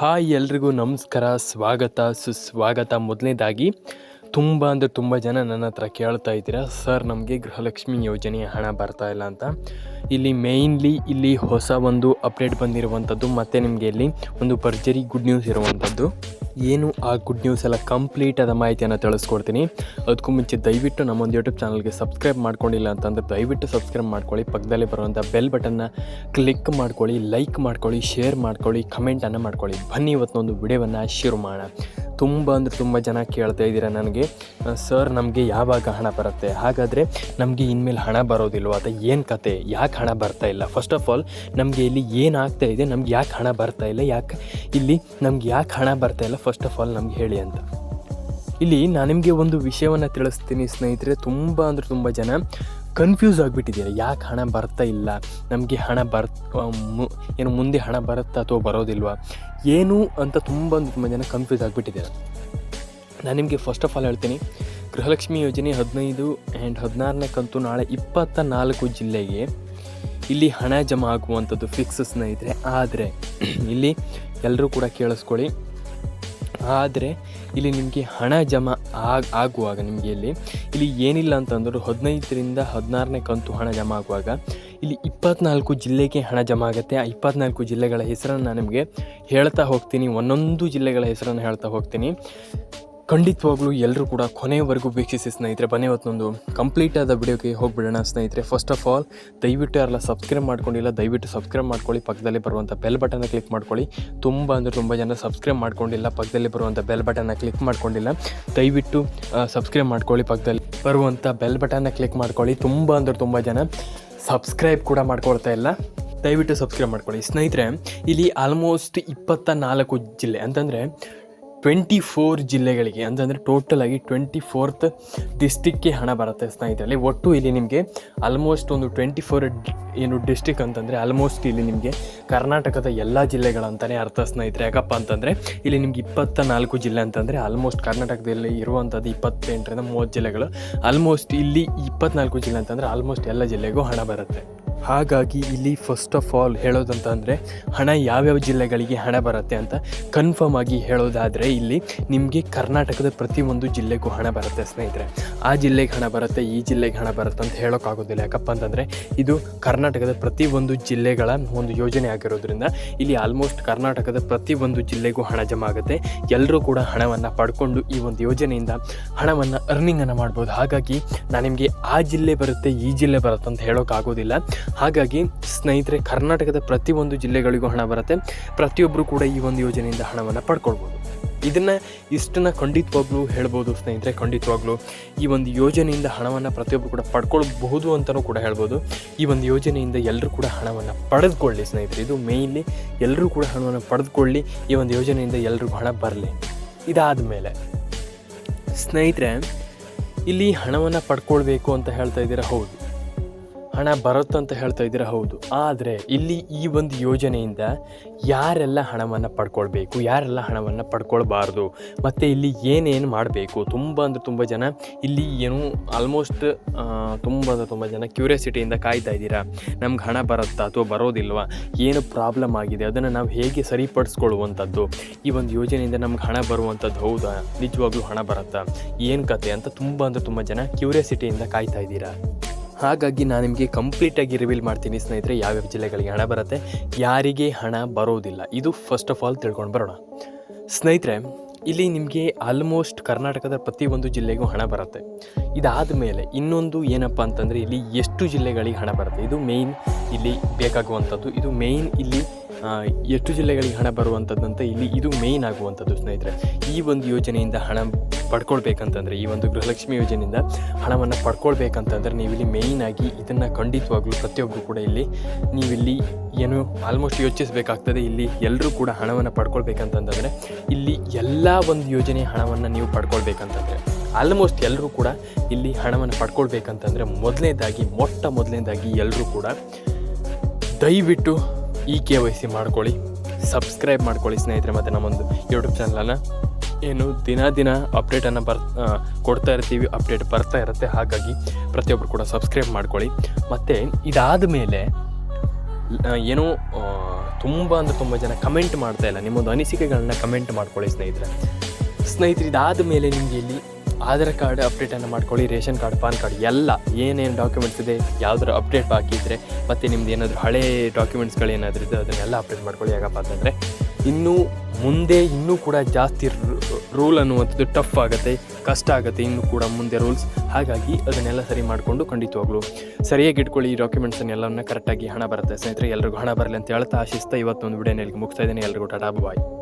Hi ಎಲ್ರಿಗೂ ನಮಸ್ಕಾರ, ಸ್ವಾಗತ, ಸುಸ್ವಾಗತ. ಮೊದಲನೇದಾಗಿ, ತುಂಬ ಅಂದರೆ ತುಂಬ ಜನ ನನ್ನ ಹತ್ರ ಕೇಳ್ತಾ ಇದ್ದೀರಾ, ಸರ್, ನಮಗೆ ಗೃಹಲಕ್ಷ್ಮಿ ಯೋಜನೆಯ ಹಣ ಬರ್ತಾ ಇಲ್ಲ ಅಂತ. ಇಲ್ಲಿ ಮೇಯ್ನ್ಲಿ ಇಲ್ಲಿ ಹೊಸ ಒಂದು ಅಪ್ಡೇಟ್ ಬಂದಿರುವಂಥದ್ದು, ಮತ್ತು ನಿಮಗೆ ಇಲ್ಲಿ ಒಂದು ಪರ್ಜರಿ ಗುಡ್ ನ್ಯೂಸ್ ಇರುವಂಥದ್ದು. ಏನು ಆ ಗುಡ್ ನ್ಯೂಸ್ ಎಲ್ಲ ಕಂಪ್ಲೀಟ್ ಆದ ಮಾಹಿತಿಯನ್ನು ತಿಳಿಸ್ಕೊಡ್ತೀನಿ. ಅದಕ್ಕೂ ಮುಂಚೆ ದಯವಿಟ್ಟು ನಮ್ಮೊಂದು ಯೂಟ್ಯೂಬ್ ಚಾನಲ್ಗೆ ಸಬ್ಸ್ಕ್ರೈಬ್ ಮಾಡ್ಕೊಂಡಿಲ್ಲ ಅಂತಂದ್ರೆ ದಯವಿಟ್ಟು ಸಬ್ಸ್ಕ್ರೈಬ್ ಮಾಡ್ಕೊಳ್ಳಿ. ಪಕ್ಕದಲ್ಲಿ ಬರುವಂಥ ಬೆಲ್ ಬಟನ್ನ ಕ್ಲಿಕ್ ಮಾಡ್ಕೊಳ್ಳಿ ಲೈಕ್ ಮಾಡ್ಕೊಳ್ಳಿ ಶೇರ್ ಮಾಡ್ಕೊಳ್ಳಿ ಕಮೆಂಟನ್ನು ಮಾಡ್ಕೊಳ್ಳಿ. ಬನ್ನಿ ಇವತ್ತೊಂದು ವಿಡಿಯೋವನ್ನು ಶುರು ಮಾಡೋಣ. ತುಂಬ ಅಂದರೆ ತುಂಬ ಜನ ಕೇಳ್ತಾ ಇದ್ದೀರಾ ನನಗೆ. ಸರ್ ನಮಗೆ ಯಾವಾಗ ಹಣ ಬರುತ್ತೆ? ಹಾಗಾದರೆ ನಮಗೆ ಇನ್ಮೇಲೆ ಹಣ ಬರೋದಿಲ್ವ ಅಥವಾ ಏನು ಕತೆ? ಯಾಕೆ ಹಣ ಬರ್ತಾ ಇಲ್ಲ? ಫಸ್ಟ್ ಆಫ್ ಆಲ್ ನಮಗೆ ಇಲ್ಲಿ ಏನಾಗ್ತಾ ಇದೆ? ನಮ್ಗೆ ಯಾಕೆ ಹಣ ಬರ್ತಾ ಇಲ್ಲ? ಯಾಕೆ ಇಲ್ಲಿ ನಮ್ಗೆ ಯಾಕೆ ಹಣ ಬರ್ತಾ ಇಲ್ಲ? ಫಸ್ಟ್ ಆಫ್ ಆಲ್ ನಮ್ಗೆ ಹೇಳಿ ಅಂತ. ಇಲ್ಲಿ ನಾನು ನಿಮಗೆ ಒಂದು ವಿಷಯವನ್ನು ತಿಳಿಸ್ತೀನಿ ಸ್ನೇಹಿತರೆ, ತುಂಬ ಅಂದರೆ ತುಂಬ ಜನ ಕನ್ಫ್ಯೂಸ್ ಆಗಿಬಿಟ್ಟಿದ್ದೀರಾ. ಯಾಕೆ ಹಣ ಬರ್ತಾ ಇಲ್ಲ? ನಮಗೆ ಹಣ ಬರ್ ಏನು ಮುಂದೆ ಹಣ ಬರುತ್ತಾ ಅಥವಾ ಬರೋದಿಲ್ವಾ? ಏನು ಅಂತ ತುಂಬ ಅಂದರೆ ತುಂಬ ಜನ ಕನ್ಫ್ಯೂಸ್ ಆಗಿಬಿಟ್ಟಿದ್ದೀರಾ. ನಾನು ನಿಮಗೆ ಫಸ್ಟ್ ಆಫ್ ಆಲ್ ಹೇಳ್ತೀನಿ, ಗೃಹಲಕ್ಷ್ಮಿ ಯೋಜನೆ ಹದಿನೈದು ಆ್ಯಂಡ್ ಹದಿನಾರನೇ ಕಂತು ನಾಳೆ ಇಪ್ಪತ್ತ ನಾಲ್ಕು ಜಿಲ್ಲೆಗೆ ಇಲ್ಲಿ ಹಣ ಜಮಾ ಆಗುವಂಥದ್ದು ಫಿಕ್ಸ್ ಸ್ನೇಹಿತರೆ. ಆದರೆ, ಇಲ್ಲಿ ಎಲ್ಲರೂ ಕೂಡ ಕೇಳಿಸ್ಕೊಳ್ಳಿ. ಆದರೆ ಇಲ್ಲಿ ನಿಮಗೆ ಹಣ ಜಮಾ ಆಗ, ಆಗುವಾಗ ನಿಮಗೆ ಇಲ್ಲಿ ಇಲ್ಲಿ ಏನಿಲ್ಲ ಅಂತಂದರೂ ಹದಿನೈದರಿಂದ ಹದಿನಾರನೇ ಕಂತು ಹಣ ಜಮಾ ಆಗುವಾಗ ಇಲ್ಲಿ ಇಪ್ಪತ್ನಾಲ್ಕು ಜಿಲ್ಲೆಗೆ ಹಣ ಜಮಾ ಆಗುತ್ತೆ. ಆ ಇಪ್ಪತ್ನಾಲ್ಕು ಜಿಲ್ಲೆಗಳ ಹೆಸರನ್ನು ನಾನು ನಿಮಗೆ ಹೇಳ್ತಾ ಹೋಗ್ತೀನಿ. ಒಂದೊಂದು ಜಿಲ್ಲೆಗಳ ಹೆಸರನ್ನು ಹೇಳ್ತಾ ಹೋಗ್ತೀನಿ. ಖಂಡಿತವಾಗ್ಲೂ ಎಲ್ಲರೂ ಕೂಡ ಕೊನೆಯವರೆಗೂ ವೀಕ್ಷಿಸಿ ಸ್ನೇಹಿತರೆ, ಬನ್ನಿ ಇವತ್ತೊಂದು ಕಂಪ್ಲೀಟ್ ಆದ ವಿಡಿಯೋಗೆ ಹೋಗ್ಬಿಡೋಣ ಸ್ನೇಹಿತರೆ. ಫಸ್ಟ್ ಆಫ್ ಆಲ್ ದಯವಿಟ್ಟು ಯಾರೆಲ್ಲ ಸಬ್ಸ್ಕ್ರೈಬ್ ಮಾಡ್ಕೊಂಡಿಲ್ಲ, ದಯವಿಟ್ಟು ಸಬ್ಸ್ಕ್ರೈಬ್ ಮಾಡ್ಕೊಳ್ಳಿ. ಪಕ್ಕದಲ್ಲಿ ಬರುವಂಥ ಬೆಲ್ ಬಟನ್ನ ಕ್ಲಿಕ್ ಮಾಡ್ಕೊಳ್ಳಿ. ತುಂಬ ಅಂದರೆ ತುಂಬ ಜನ ಸಬ್ಸ್ಕ್ರೈಬ್ ಮಾಡ್ಕೊಂಡಿಲ್ಲ, ಪಕ್ಕದಲ್ಲಿ ಬರುವಂಥ ಬೆಲ್ ಬಟನ್ನ ಕ್ಲಿಕ್ ಮಾಡ್ಕೊಂಡಿಲ್ಲ. ದಯವಿಟ್ಟು ಸಬ್ಸ್ಕ್ರೈಬ್ ಮಾಡ್ಕೊಳ್ಳಿ ಪಕ್ಕದಲ್ಲಿ ಬರುವಂಥ ಬೆಲ್ ಬಟನ್ನ ಕ್ಲಿಕ್ ಮಾಡ್ಕೊಳ್ಳಿ. ತುಂಬ ಅಂದರೆ ತುಂಬ ಜನ ಸಬ್ಸ್ಕ್ರೈಬ್ ಕೂಡ ಮಾಡ್ಕೊಳ್ತಾ ಇಲ್ಲ. ದಯವಿಟ್ಟು ಸಬ್ಸ್ಕ್ರೈಬ್ ಮಾಡ್ಕೊಳ್ಳಿ. ಸ್ನೇಹಿತರೆ, ಇಲ್ಲಿ ಆಲ್ಮೋಸ್ಟ್ ಇಪ್ಪತ್ತ ನಾಲ್ಕು ಜಿಲ್ಲೆ, ಅಂತಂದರೆ ಟ್ವೆಂಟಿ ಫೋರ್ ಜಿಲ್ಲೆಗಳಿಗೆ, ಅಂತಂದರೆ ಟೋಟಲ್ ಆಗಿ ಟ್ವೆಂಟಿ ಫೋರ್ತ್ ಡಿಸ್ಟಿಕ್ಗೆ ಹಣ ಬರುತ್ತೆ ಸ್ನೇಹಿತರಲ್ಲಿ ಒಟ್ಟು ಇಲ್ಲಿ ನಿಮಗೆ ಆಲ್ಮೋಸ್ಟ್ ಒಂದು ಟ್ವೆಂಟಿ ಫೋರ್ ಏನು ಡಿಸ್ಟಿಕ್ ಅಂತಂದರೆ ಆಲ್ಮೋಸ್ಟ್ ಇಲ್ಲಿ ನಿಮಗೆ ಕರ್ನಾಟಕದ ಎಲ್ಲ ಜಿಲ್ಲೆಗಳಂತಲೇ ಅರ್ಥ ಸ್ನೇಹಿತರೆ. ಯಾಕಪ್ಪ ಅಂತಂದರೆ ಇಲ್ಲಿ ನಿಮ್ಗೆ ಇಪ್ಪತ್ತ ನಾಲ್ಕು ಜಿಲ್ಲೆ ಅಂತಂದರೆ ಆಲ್ಮೋಸ್ಟ್ ಕರ್ನಾಟಕದಲ್ಲಿ ಇರುವಂಥದ್ದು ಇಪ್ಪತ್ತೆಂಟರಿಂದ ಮೂವತ್ತು ಜಿಲ್ಲೆಗಳು. ಆಲ್ಮೋಸ್ಟ್ ಇಲ್ಲಿ ಇಪ್ಪತ್ನಾಲ್ಕು ಜಿಲ್ಲೆ ಅಂತಂದರೆ ಆಲ್ಮೋಸ್ಟ್ ಎಲ್ಲ ಜಿಲ್ಲೆಗೂ ಹಣ ಬರುತ್ತೆ. ಹಾಗಾಗಿ ಇಲ್ಲಿ ಫಸ್ಟ್ ಆಫ್ ಆಲ್ ಹೇಳೋದಂತ ಅಂದರೆ ಹಣ ಯಾವ್ಯಾವ ಜಿಲ್ಲೆಗಳಿಗೆ ಹಣ ಬರುತ್ತೆ ಅಂತ ಕನ್ಫರ್ಮ್ ಆಗಿ ಹೇಳೋದಾದರೆ ಇಲ್ಲಿ ನಿಮಗೆ ಕರ್ನಾಟಕದ ಪ್ರತಿಯೊಂದು ಜಿಲ್ಲೆಗೂ ಹಣ ಬರುತ್ತೆ ಸ್ನೇಹಿತರೆ. ಆ ಜಿಲ್ಲೆಗೆ ಹಣ ಬರುತ್ತೆ, ಈ ಜಿಲ್ಲೆಗೆ ಹಣ ಬರುತ್ತೆ ಅಂತ ಹೇಳೋಕ್ಕಾಗೋದಿಲ್ಲ. ಯಾಕಪ್ಪ ಅಂತಂದರೆ ಇದು ಕರ್ನಾಟಕದ ಪ್ರತಿಯೊಂದು ಜಿಲ್ಲೆಗಳ ಒಂದು ಯೋಜನೆ ಆಗಿರೋದ್ರಿಂದ ಇಲ್ಲಿ ಆಲ್ಮೋಸ್ಟ್ ಕರ್ನಾಟಕದ ಪ್ರತಿಯೊಂದು ಜಿಲ್ಲೆಗೂ ಹಣ ಜಮಾ ಆಗುತ್ತೆ. ಎಲ್ಲರೂ ಕೂಡ ಹಣವನ್ನು ಪಡ್ಕೊಂಡು ಈ ಒಂದು ಯೋಜನೆಯಿಂದ ಹಣವನ್ನು ಅರ್ನಿಂಗನ್ನು ಮಾಡ್ಬೋದು. ಹಾಗಾಗಿ ನಾನು ನಿಮಗೆ ಆ ಜಿಲ್ಲೆ ಬರುತ್ತೆ, ಈ ಜಿಲ್ಲೆ ಬರುತ್ತೆ ಅಂತ ಹೇಳೋಕ್ಕಾಗೋದಿಲ್ಲ. ಹಾಗಾಗಿ ಸ್ನೇಹಿತರೆ, ಕರ್ನಾಟಕದ ಪ್ರತಿಯೊಂದು ಜಿಲ್ಲೆಗಳಿಗೂ ಹಣ ಬರುತ್ತೆ. ಪ್ರತಿಯೊಬ್ಬರು ಕೂಡ ಈ ಒಂದು ಯೋಜನೆಯಿಂದ ಹಣವನ್ನು ಪಡ್ಕೊಳ್ಬೋದು. ಇದನ್ನು ಇಷ್ಟನ್ನು ಖಂಡಿತವಾಗ್ಲೂ ಹೇಳ್ಬೋದು ಸ್ನೇಹಿತರೆ, ಖಂಡಿತವಾಗ್ಲೂ. ಈ ಒಂದು ಯೋಜನೆಯಿಂದ ಹಣವನ್ನು ಪ್ರತಿಯೊಬ್ಬರು ಕೂಡ ಪಡ್ಕೊಳ್ಬಹುದು ಅಂತಲೂ ಕೂಡ ಹೇಳ್ಬೋದು. ಈ ಒಂದು ಯೋಜನೆಯಿಂದ ಎಲ್ಲರೂ ಕೂಡ ಹಣವನ್ನು ಪಡೆದುಕೊಳ್ಳಿ ಸ್ನೇಹಿತರೆ. ಇದು ಮೇಯ್ನ್ಲಿ ಎಲ್ಲರೂ ಕೂಡ ಹಣವನ್ನು ಪಡೆದುಕೊಳ್ಳಿ. ಈ ಒಂದು ಯೋಜನೆಯಿಂದ ಎಲ್ರಿಗೂ ಹಣ ಬರಲಿ. ಇದಾದ ಮೇಲೆ ಸ್ನೇಹಿತರೆ, ಇಲ್ಲಿ ಹಣವನ್ನು ಪಡ್ಕೊಳ್ಬೇಕು ಅಂತ ಹೇಳ್ತಾ ಇದ್ದೀರಾ? ಹೌದು. ಹಣ ಬರುತ್ತಂತ ಹೇಳ್ತಾ ಇದ್ದೀರಾ? ಹೌದು. ಆದರೆ ಇಲ್ಲಿ ಈ ಒಂದು ಯೋಜನೆಯಿಂದ ಯಾರೆಲ್ಲ ಹಣವನ್ನು ಪಡ್ಕೊಳ್ಬೇಕು, ಯಾರೆಲ್ಲ ಹಣವನ್ನು ಪಡ್ಕೊಳ್ಬಾರ್ದು, ಮತ್ತು ಇಲ್ಲಿ ಏನೇನು ಮಾಡಬೇಕು? ತುಂಬ ಅಂದರೆ ತುಂಬ ಜನ ಇಲ್ಲಿ ಏನು ಆಲ್ಮೋಸ್ಟ್ ತುಂಬ ಅಂದರೆ ತುಂಬ ಜನ ಕ್ಯೂರಿಯಾಸಿಟಿಯಿಂದ ಕಾಯ್ತಾ ಇದ್ದೀರಾ? ನಮ್ಗೆ ಹಣ ಬರುತ್ತಾ ಅಥವಾ ಬರೋದಿಲ್ವಾ? ಏನು ಪ್ರಾಬ್ಲಮ್ ಆಗಿದೆ? ಅದನ್ನು ನಾವು ಹೇಗೆ ಸರಿಪಡಿಸ್ಕೊಳ್ಳುವಂಥದ್ದು? ಈ ಒಂದು ಯೋಜನೆಯಿಂದ ನಮ್ಗೆ ಹಣ ಬರುವಂಥದ್ದು ಹೌದಾ? ನಿಜವಾಗ್ಲೂ ಹಣ ಬರುತ್ತಾ? ಏನು ಕತೆ ಅಂತ ತುಂಬ ಅಂದರೆ ತುಂಬ ಜನ ಕ್ಯೂರಿಯಾಸಿಟಿಯಿಂದ ಕಾಯ್ತಾ ಇದ್ದೀರಾ? ಹಾಗಾಗಿ ನಾನು ನಿಮಗೆ ಕಂಪ್ಲೀಟಾಗಿ ರಿವೀಲ್ ಮಾಡ್ತೀನಿ ಸ್ನೇಹಿತರೆ, ಯಾವ್ಯಾವ ಜಿಲ್ಲೆಗಳಿಗೆ ಹಣ ಬರುತ್ತೆ, ಯಾರಿಗೆ ಹಣ ಬರೋದಿಲ್ಲ. ಇದು ಫಸ್ಟ್ ಆಫ್ ಆಲ್ ತಿಳ್ಕೊಂಡು ಬರೋಣ. ಸ್ನೇಹಿತರೆ, ಇಲ್ಲಿ ನಿಮಗೆ ಆಲ್ಮೋಸ್ಟ್ ಕರ್ನಾಟಕದ ಪ್ರತಿಯೊಂದು ಜಿಲ್ಲೆಗೂ ಹಣ ಬರುತ್ತೆ. ಇದಾದ ಮೇಲೆ ಇನ್ನೊಂದು ಏನಪ್ಪ ಅಂತಂದರೆ, ಇಲ್ಲಿ ಎಷ್ಟು ಜಿಲ್ಲೆಗಳಿಗೆ ಹಣ ಬರುತ್ತೆ. ಇದು ಮೇಯ್ನ್ ಇಲ್ಲಿ ಬೇಕಾಗುವಂಥದ್ದು, ಇದು ಮೇಯ್ನ್ ಇಲ್ಲಿ ಎಷ್ಟು ಜಿಲ್ಲೆಗಳಿಗೆ ಹಣ ಬರುವಂಥದ್ದಂತ ಇಲ್ಲಿ ಇದು ಮೇಯ್ನ್ ಆಗುವಂಥದ್ದು ಸ್ನೇಹಿತರೆ. ಈ ಒಂದು ಯೋಜನೆಯಿಂದ ಹಣ ಪಡ್ಕೊಳ್ಬೇಕಂತಂದರೆ ಈ ಒಂದು ಗೃಹಲಕ್ಷ್ಮಿ ಯೋಜನೆಯಿಂದ ಹಣವನ್ನು ಪಡ್ಕೊಳ್ಬೇಕಂತಂದರೆ ನೀವಿಲ್ಲಿ ಆಗಿ ಇದನ್ನು ಖಂಡಿತವಾಗ್ಲೂ ಪ್ರತಿಯೊಬ್ಬರು ಕೂಡ ಇಲ್ಲಿ ನೀವಿಲ್ಲಿ ಏನು ಆಲ್ಮೋಸ್ಟ್ ಯೋಚಿಸಬೇಕಾಗ್ತದೆ. ಇಲ್ಲಿ ಎಲ್ಲರೂ ಕೂಡ ಹಣವನ್ನು ಪಡ್ಕೊಳ್ಬೇಕಂತಂದರೆ ಇಲ್ಲಿ ಎಲ್ಲ ಒಂದು ಯೋಜನೆ ಹಣವನ್ನು ನೀವು ಪಡ್ಕೊಳ್ಬೇಕಂತಂದರೆ ಆಲ್ಮೋಸ್ಟ್ ಎಲ್ಲರೂ ಕೂಡ ಇಲ್ಲಿ ಹಣವನ್ನು ಪಡ್ಕೊಳ್ಬೇಕಂತಂದರೆ ಮೊದಲನೇದಾಗಿ, ಮೊಟ್ಟ ಮೊದಲನೇದಾಗಿ ಎಲ್ಲರೂ ಕೂಡ ದಯವಿಟ್ಟು ಈ ಕೆ ವೈ ಸಿ ಮಾಡ್ಕೊಳ್ಳಿ. ಸಬ್ಸ್ಕ್ರೈಬ್ ಮಾಡ್ಕೊಳ್ಳಿ ಸ್ನೇಹಿತರೆ, ಮತ್ತು ನಮ್ಮೊಂದು ಯೂಟ್ಯೂಬ್ ಚಾನಲನ್ನು ಏನು ದಿನ ದಿನ ಅಪ್ಡೇಟನ್ನು ಬರ್ ಕೊಡ್ತಾ ಇರ್ತೀವಿ ಅಪ್ಡೇಟ್ ಬರ್ತಾ ಇರುತ್ತೆ. ಹಾಗಾಗಿ ಪ್ರತಿಯೊಬ್ಬರು ಕೂಡ ಸಬ್ಸ್ಕ್ರೈಬ್ ಮಾಡ್ಕೊಳ್ಳಿ. ಮತ್ತು ಇದಾದ ಮೇಲೆ ಏನೋ ತುಂಬ ಅಂದರೆ ತುಂಬ ಜನ ಕಮೆಂಟ್ ಮಾಡ್ತಾ ಇಲ್ಲ. ನಿಮ್ಮೊಂದು ಅನಿಸಿಕೆಗಳನ್ನ ಕಮೆಂಟ್ ಮಾಡ್ಕೊಳ್ಳಿ ಸ್ನೇಹಿತರೆ. ಸ್ನೇಹಿತರೆ, ಇದಾದ ಮೇಲೆ ನಿಮಗೆ ಇಲ್ಲಿ ಆಧಾರ್ ಕಾರ್ಡ್ ಅಪ್ಡೇಟನ್ನು ಮಾಡ್ಕೊಳ್ಳಿ, ರೇಷನ್ ಕಾರ್ಡ್ ಪಾನ್ ಕಾರ್ಡ್ ಎಲ್ಲ, ಏನೇನು ಡಾಕ್ಯುಮೆಂಟ್ಸ್ ಇದೆ, ಯಾವ್ದಾರು ಅಪ್ಡೇಟ್ ಬಾಕಿ ಇದ್ದರೆ ಮತ್ತು ನಿಮ್ದು ಏನಾದರೂ ಹಳೆ ಡಾಕ್ಯುಮೆಂಟ್ಸ್ಗಳು ಏನಾದರೂ ಇದೆ ಅದನ್ನೆಲ್ಲ ಅಪ್ಡೇಟ್ ಮಾಡ್ಕೊಳ್ಳಿ. ಯಾಕಪ್ಪ ಅಂತಂದರೆ ಇನ್ನೂ ಮುಂದೆ ಇನ್ನೂ ಕೂಡ ಜಾಸ್ತಿ ರೂಲ್ ಅನ್ನುವಂಥದ್ದು ಟಫ್ ಆಗುತ್ತೆ, ಕಷ್ಟ ಆಗುತ್ತೆ, ಇನ್ನೂ ಕೂಡ ಮುಂದೆ ರೂಲ್ಸ್ ಹಾಗಾಗಿ ಅದನ್ನೆಲ್ಲ ಸರಿ ಮಾಡಿಕೊಂಡು ಖಂಡಿತವಾಗ್ಲು ಸರಿಯಾಗಿ ಇಟ್ಕೊಳ್ಳಿ. ಈ ಡಾಕ್ಯುಮೆಂಟ್ಸನ್ನೆಲ್ಲವನ್ನ ಕರೆಕ್ಟಾಗಿ ಹಣ ಬರುತ್ತೆ. ಸ್ನೇಹಿತರೆ, ಎಲ್ರಿಗೂ ಹಣ ಬರಲಿ ಅಂತ ಹೇಳ್ತಾ ಆಶಿಸ್ತಾ ಇವತ್ತೊಂದು ಇಲ್ಲಿಗೆ ಮುಗಿಸ್ತಾ ಇದ್ದೀನಿ. ಎಲ್ರಿಗೂ ಟಾಟಾ ಬಾಯ್